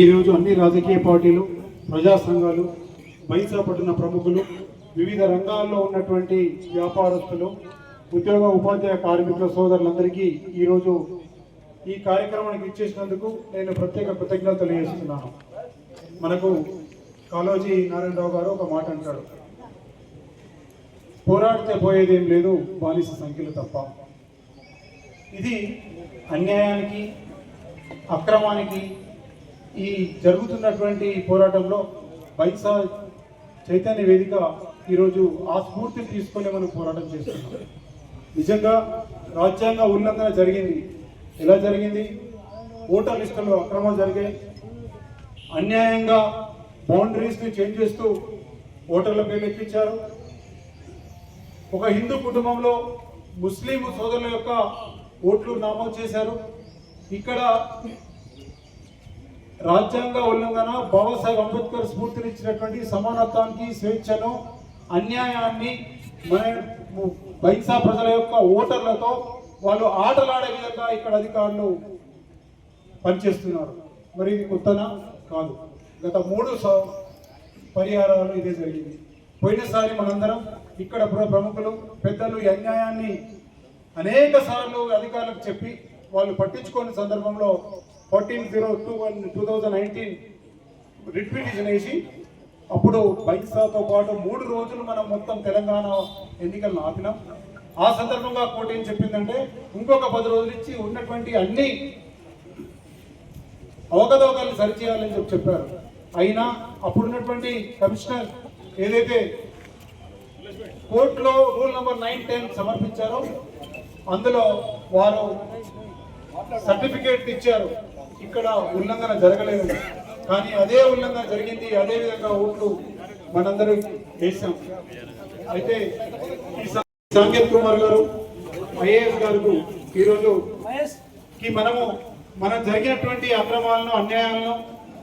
ఈరోజు అన్ని రాజకీయ పార్టీలు ప్రజా సంఘాలు బైసా పట్టిన ప్రముఖులు వివిధ రంగాల్లో ఉన్నటువంటి వ్యాపారస్తులు ఉద్యోగ ఉపాధ్యాయ కార్మికుల సోదరులందరికీ ఈరోజు ఈ కార్యక్రమానికి ఇచ్చేసినందుకు నేను ప్రత్యేక కృతజ్ఞతలు తెలియజేస్తున్నాను. మనకు కాళోజీ నారాయణరావు గారు ఒక మాట అంటాడు. పోరాడితే పోయేదేం లేదు బానిస సంఖ్యలు తప్ప. ఇది అన్యాయానికి అక్రమానికి ఈ జరుగుతున్నటువంటి పోరాటంలో బైసా చైతన్య వేదిక ఈరోజు ఆ స్ఫూర్తిని తీసుకొని మనం పోరాటం చేస్తున్నాం. నిజంగా రాజ్యాంగ ఉల్లంఘన జరిగింది. ఎలా జరిగింది? ఓటర్ లిస్టులో అక్రమాలు జరిగాయి అన్యాయంగా బౌండరీస్ని చేంజ్ చేస్తూ ఓటర్ల పేర్లు ఎక్కించారు ఒక హిందూ కుటుంబంలో ముస్లిం సోదరుల యొక్క ఓట్లు నమోదు చేశారు. ఇక్కడ రాజ్యాంగ ఉల్లంఘన బాబాసాహెబ్ అంబేద్కర్ స్ఫూర్తినిచ్చినటువంటి సమానత్వానికి స్వేచ్ఛను అన్యాయాన్ని మన బైసా ప్రజల యొక్క ఓటర్లతో వాళ్ళు ఆటలాడే విధంగా ఇక్కడ అధికారులు పనిచేస్తున్నారు. మరి ఇది కొత్తనా? కాదు. గత మూడు స- పరిహారాలు ఇదే జరిగింది. పోయినసారి మనందరం ఇక్కడ ప్ర- ప్రముఖులు పెద్దలు ఈ అన్యాయాన్ని అనేక సార్లు అధికారులకు చెప్పి వాళ్ళు పట్టించుకోని సందర్భంలో fourteen zero two one two thousand nineteen writ petition వేసి అప్పుడు బైక్సాతో పాటు మూడు రోజులు మనం మొత్తం తెలంగాణ ఎన్నికలను ఆపినాం. ఆ సందర్భంగా కోర్టు ఏం చెప్పిందంటే ఇంకొక పది రోజులు ఇచ్చి ఉన్నటువంటి అన్ని అవకతవకల్ని సరిచేయాలని చెప్పి చెప్పారు. అయినా అప్పుడున్నటువంటి కమిషనర్ ఏదైతే కోర్టులో రూల్ నెంబర్ నైన్ టెన్ సమర్పించారో అందులో వారు సర్టిఫికేట్ ఇచ్చారు. ఇక్కడ ఉల్లంఘన జరగలేదు. కానీ అదే ఉల్లంఘన జరిగింది అదే విధంగా ఓట్లు మనందరూ వేసాం. అయితే ఈ సా- కుమార్ గారు ఐఏఎస్ గారు ఈరోజు కి మనము మనం జరిగినటువంటి అక్రమాలను అన్యాయాలను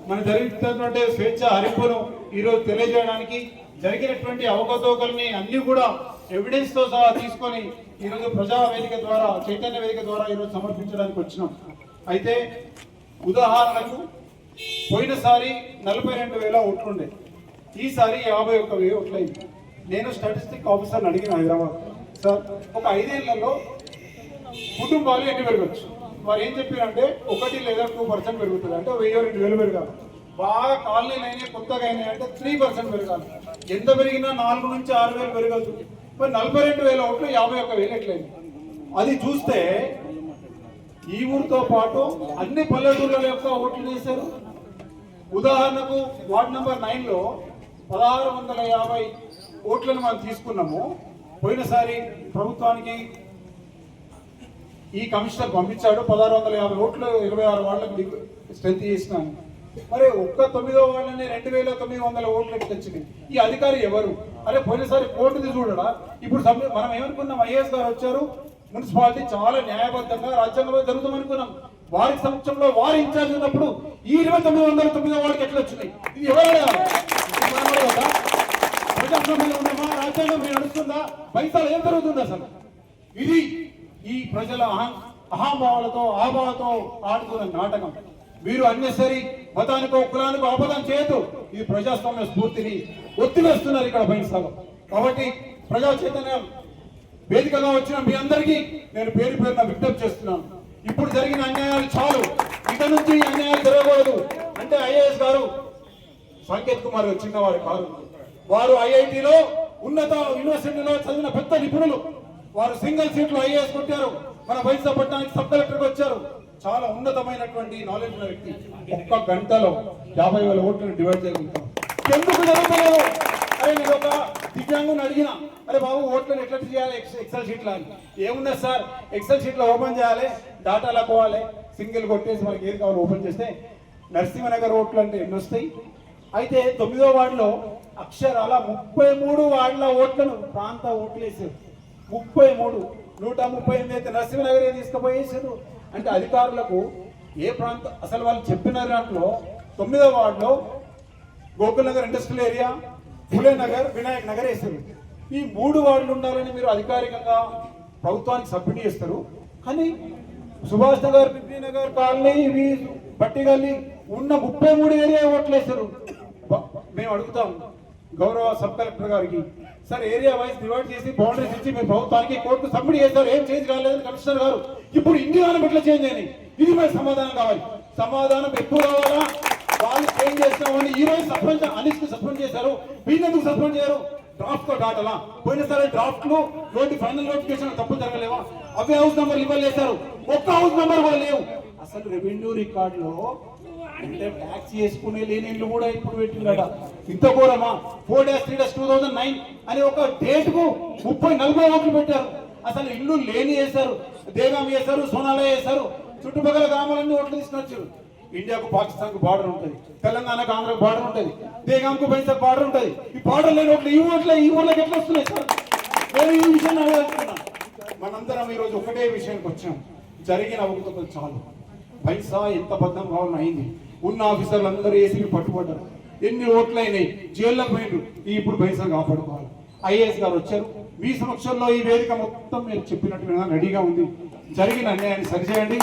మన జరుగుతున్నటువంటి స్వేచ్ఛ హరింపును ఈరోజు తెలియజేయడానికి జరిగినటువంటి అవకతవకల్ని అన్ని కూడా ఎవిడెన్స్తో సహా తీసుకొని ఈరోజు ప్రజా వేదిక ద్వారా చైతన్య వేదిక ద్వారా ఈరోజు సమర్పించడానికి వచ్చినాం. అయితే ఉదాహరణకు పోయినసారి నలభై రెండు వేల ఓట్లుండే. ఈసారి యాభై ఒక్క వెయ్యి ఓట్లయింది నేను స్టాటిస్టిక్ ఆఫీసర్ని అడిగిన హైదరాబాద్. సార్ ఒక ఐదేళ్ళలో కుటుంబాలు ఎన్ని పెరగచ్చు? వారు ఏం చెప్పారంటే ఒకటి లేదా టూ పర్సెంట్ పెరుగుతుంది. అంటే వెయ్యి రెండు వేలు పెరగాలి. బాగా కాలనీలు అయినాయి కొత్తగా అయినాయి అంటే త్రీ పర్సెంట్ పెరగాలి. ఎంత పెరిగినా నాలుగు నుంచి ఆరు వేలు పెరగదు మరి నలభై రెండు వేల ఓట్లు యాభై ఒక్క వేలు ఎట్లయింది అది చూస్తే ఈ ఊరితో పాటు అన్ని పల్లెటూళ్ళ యొక్క ఓట్లు చేశారు. ఉదాహరణకు వార్డ్ నెంబర్ నైన్లో పదహారు వందల యాభై ఓట్లను మనం తీసుకున్నాము. పోయినసారి ప్రభుత్వానికి ఈ కమిషనర్ పంపించాడు. పదహారు వందల యాభై ఓట్లు ఇరవై ఆరు వాళ్ళకి స్ట్రెంత్ చేసినాను మరి ఒక్క తొమ్మిదో వాళ్ళని రెండు వేల తొమ్మిది వందల ఓట్లు ఎట్లా ఈ అధికారి ఎవరు? అరే పోయినసారి కోర్టుది చూడడా? ఇప్పుడు మనం ఏమనుకున్నాం? ఐఏఎస్ గారు వచ్చారు. మున్సిపాలిటీ చాలా న్యాయబద్ధంగా రాజ్యాంగంలో జరుగుతాం అనుకున్నాం. వారి సమక్షంలో వారి ఇన్ఛార్జ్ ఉన్నప్పుడు ఈ ఇరవై తొమ్మిది వందల తొమ్మిదో వాళ్ళకి ఎట్లా వచ్చినాయి ఇది ఎవరు ప్రజాస్వామ్యంలో ఉన్నామా రాజ్యాంగం మీరు నడుస్తుందా పైసలు ఏం జరుగుతుంది అసలు? ఇది ఈ ప్రజల అహం అహాభావాలతో ఆభావాలతో ఆడుతున్న నాటకం. మీరు అన్నెసరి మతానికో కులానికో అబద్ధం చేయదు ఇది ప్రజాస్వామ్య స్ఫూర్తిని ఒత్తివేస్తున్నారు ఇక్కడ బహిష్కరణ కాబట్టి ప్రజా చైతన్యం వేదికగా వచ్చిన మీ అందరికీ నేను పేరు పేరున విజ్ఞప్తి చేస్తున్నాను. ఇప్పుడు జరిగిన అన్యాయాలు చాలు. ఇక నుంచి అన్యాయాలు జరగకూడదు. అంటే ఐఏఎస్ గారు సాంకేత్ కుమార్ చిన్నవారు కాదు. వారు ఐఐటిలో ఉన్నత యూనివర్సిటీలో చదివిన పెద్ద నిపుణులు. వారు సింగిల్ సీట్లు ఐఏఎస్ కొట్టారు. మన వైద్య పట్టణానికి సబ్ కలెక్టర్ వచ్చారు. చాలా ఉన్నతమైనటువంటి నాలెడ్జ్ ఉన్న వ్యక్తి. ఒక్క గంటలో యాభై వేల ఓట్లను డివైడ్ చేయగలుగుతాం. ఎందుకు జరుగుతలేదు అరే నేను ఒక దివ్యాంగుని అడిగిన అరే బాబు ఓట్లను ఎట్లా చేయాలి ఎక్స్- ఎక్సెల్ షీట్లో అని? ఏమున్నా సార్ ఎక్సెల్ షీట్లో ఓపెన్ చేయాలి డాటాలో పోవాలి సింగిల్ కొట్టేసి మనకి ఏది కావాలి ఓపెన్ చేస్తే నరసింహనగర్ ఓట్లు అంటే ఎన్ని వస్తాయి? అయితే తొమ్మిదో వార్డులో అక్షరాల ముప్పై మూడు వార్డుల ఓట్లను ప్రాంత ఓట్లు వేసారు ముప్పై మూడు. నూట ముప్పై ఎనిమిది అయితే నరసింహనగర్ తీసుకుపోయేసారు అంటే అధికారులకు ఏ ప్రాంతం అసలు వాళ్ళు చెప్పిన దాంట్లో తొమ్మిదో వార్డులో గోకుల్ నగర్ ఇండస్ట్రియల్ ఏరియా ఫులే నగర్ వినాయక్ నగర్ వేస్తారు. ఈ మూడు వార్డులు ఉండాలని మీరు అధికారికంగా ప్రభుత్వానికి సబ్మిట్ చేస్తారు. కానీ సుభాష్ నగర్ పిపి నగర్ కాలనీ ఇవి పట్టిగల్లి ఉన్న ముప్పై మూడు ఏరియా ఓట్లేశారు వేస్తారు మేము అడుగుతాం గౌరవ సబ్ కలెక్టర్ గారికి. సార్ ఏరియా వైజ్ డివైడ్ చేసి బౌండరీస్ ఇచ్చి మీరు ప్రభుత్వానికి కోర్టు సబ్మిట్ చేస్తారు. ఏం చేంజ్ కాలేదని కమిషనర్ గారు. ఇప్పుడు ఇన్ని కాలం ఎట్లా చేంజ్ అయినాయి. ఇది మరి సమాధానం కావాలి. సమాధానం ఎక్కువ కావాలా? వాళ్ళు ఏం చేస్తామని ఈ రోజు సస్పెండ్ అనిస్ట్ సస్పెండ్ చేశారు. వీళ్ళు ఎందుకు సస్పెండ్ చేయరు? డ్రాఫ్ట్తో దాటలా పోయినసారి డ్రాఫ్ట్లో నోటి ఫైనల్ నోటిఫికేషన్ తప్పు జరగలేవా? అవే హౌస్ నెంబర్ ఇవ్వలేశారు ఒక్క హౌస్ నంబర్ కూడా లేవు. అసలు రెవెన్యూ రికార్డ్లో అంటే ట్యాక్స్ చేసుకునే లేని ఇల్లు కూడా ఇప్పుడు పెట్టిందట. ఇంత ఘోరమా? Four days three days two thousand nine అని ఒక డేట్కు ముప్పై నలభై ఓట్లు పెట్టారు. అసలు ఇల్లు లేని వేశారు దేగాం వేశారు సోనాలయ వేశారు చుట్టుపక్కల గ్రామాలన్నీ ఓట్లు తీసుకొచ్చారు. ఇండియాకు పాకిస్తాన్కు బార్డర్ ఉంటుంది. తెలంగాణకు ఆంధ్రకు బార్డర్ ఉంటుంది. దేగాంకు బైసాకు బార్డర్ ఉంటుంది. ఈ బార్డర్ లేని ఓట్లు ఈ ఓట్లే ఈ ఊర్లోకి ఎట్లా వస్తున్నాయి? సార్ నేను ఈ విషయం అడగాలనుకున్నా మనందరం ఈరోజు ఒకటే విషయానికి వచ్చాం. జరిగిన అవకతలు చాలు. పైసా ఎంత బద్దం కావాలని అయింది. ఉన్న ఆఫీసర్లు అందరూ ఏసీపీ పట్టుబడ్డారు. ఎన్ని ఓట్లు అయినాయి జైల్లో పోయిండ్రు ఇప్పుడు పైసా కాపాడుకోవాలి. ఐఏఎస్ గారు వచ్చారు. మీ సమక్షంలో ఈ వేదిక మొత్తం మీరు చెప్పినట్టు రెడీగా ఉంది. జరిగిన అన్యాయాన్ని సరిచేయండి.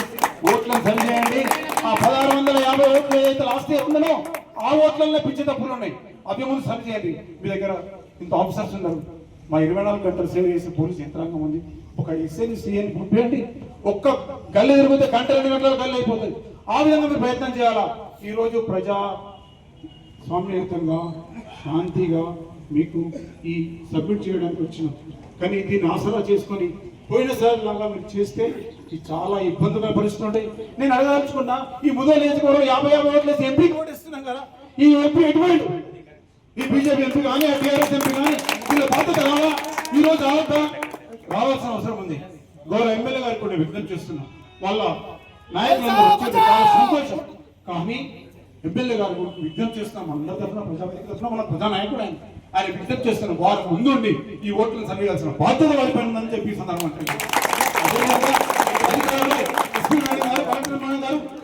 ఓట్లను సరిచేయండి ఆ పదహారు వందల యాభై ఓట్లు ఏదైతే లాస్ట్ ఇయర్ ఉందనో ఆ ఓట్లలో పిచ్చి తప్పులు ఉన్నాయి. అవి ముందు సరిచేయండి మీ దగ్గర ఇంత ఆఫీసర్స్ ఉన్నారు. మా ఇరవై నాలుగు గంటలు సేవ చేసే పోలీస్ యంత్రాంగం ఉంది. ఒక ఎస్ఐని సీఎని పంపించండి ఒక్క గల్లి తిరిగితే గంట రెండు గంటల గల్లి అయిపోతుంది. ఆ విధంగా మీరు ప్రయత్నం చేయాలా? ఈరోజు ప్రజా స్వామ్యయుతంగా శాంతిగా మీకు ఈ సబ్మిట్ చేయడానికి వచ్చిన కానీ దీన్ని ఆసరా చేసుకొని పోయినసారి లాగా మీరు చేస్తే ఇది చాలా ఇబ్బందిగా పరిస్థితులు ఉంటాయి నేను అడగదలుచుకున్నా ఈ ముదో నియోజకవర్గం యాభై యాభై ఓట్లు వేసి ఎంపీకి ఓటు ఇస్తున్నాం కదా ఈ ఎంపీ ఎటువంటి ఈ బీజేపీ ఎంపీ కానీ ఆ టీఆర్ఎస్ ఎంపీ కానీ వీళ్ళ బాధ్యత రావా? ఈ రోజు రావద్దా? రావాల్సిన అవసరం ఉంది. గౌరవ ఎమ్మెల్యే గారికి కూడా విజ్ఞప్తి చేస్తున్నాం. వాళ్ళ నాయకులందరూ వచ్చేది చాలా సంతోషం. కానీ ఎమ్మెల్యే గారు విజ్ఞప్తి చేస్తున్నాం అందరి తరఫున ప్రజావేదిక తరఫున మన ప్రజా నాయకుడు ఆయన. ఆయన విజ్ఞప్తి చేస్తున్న వారు ముందుండి ఈ ఓట్లను సరిగాల్సిన బాధ్యత వారిపై ఉందని చెప్పి సందర్భం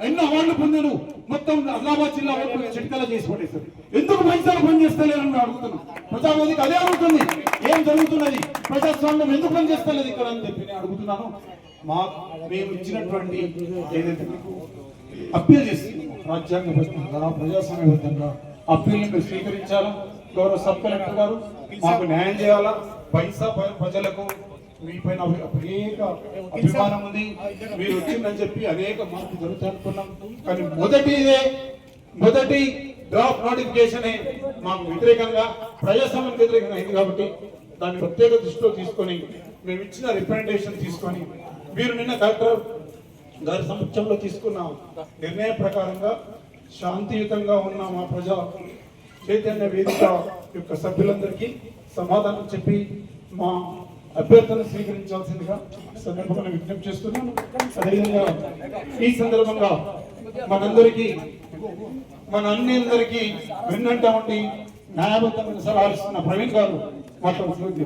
ఎన్నో అవార్డులు పొందారు. మొత్తం అదిలాబాద్ జిల్లా ఓట్లు చిట్కల చేసి పడేశారు. ఎందుకు పైసలు పనిచేస్తలేరని అని అడుగుతున్నాను. ప్రజావేదిక అదే అడుగుతుంది ఏం జరుగుతున్నది? ప్రజాస్వామ్యం ఎందుకు పనిచేస్తలేదు ఇక్కడ అని చెప్పి నేను అడుగుతున్నాను. మా మేము ఇచ్చినటువంటి ఏదైతే మీకు అప్పీల్ చేస్తున్నాము రాజ్యాంగబద్ధంగా ప్రజాస్వామ్యబద్ధంగా అప్పీల్ని మీరు స్వీకరించాలా? గౌరవ సబ్ కలెక్టర్ గారు మాకు న్యాయం చేయాలా? పైసా ప్రజలకు మీ పైన అనేక అభిమానం ఉంది. మీరు వచ్చిందని చెప్పి అనేక మార్పు జరుగుతాయి అనుకున్నాం. కానీ మొదటిదే మొదటి డ్రాఫ్ట్ నోటిఫికేషన్ మాకు వ్యతిరేకంగా ప్రజాస్వామ్యం వ్యతిరేకంగా అయింది కాబట్టి దాన్ని ప్రత్యేక దృష్టిలో తీసుకొని మేము ఇచ్చిన రిప్రజెంటేషన్ తీసుకొని మీరు నిన్న కలెక్టర్ గారి సమక్షంలో తీసుకున్న నిర్ణయం ప్రకారంగా శాంతియుతంగా ఉన్న మా ప్రజా చైతన్య వేదిక యొక్క సభ్యులందరికీ సమాధానం చెప్పి మా అభ్యర్థన స్వీకరించాల్సిందిగా సందర్భంగా విజ్ఞప్తి చేస్తున్నాను. అదేవిధంగా ఈ సందర్భంగా మనందరికీ మన అన్ని అందరికీ వెన్నంట ఉండి న్యాయబద్ధమైన సలహాలు ఇస్తున్న ప్రవీణ్ గారు మాట్లాడుతున్నారు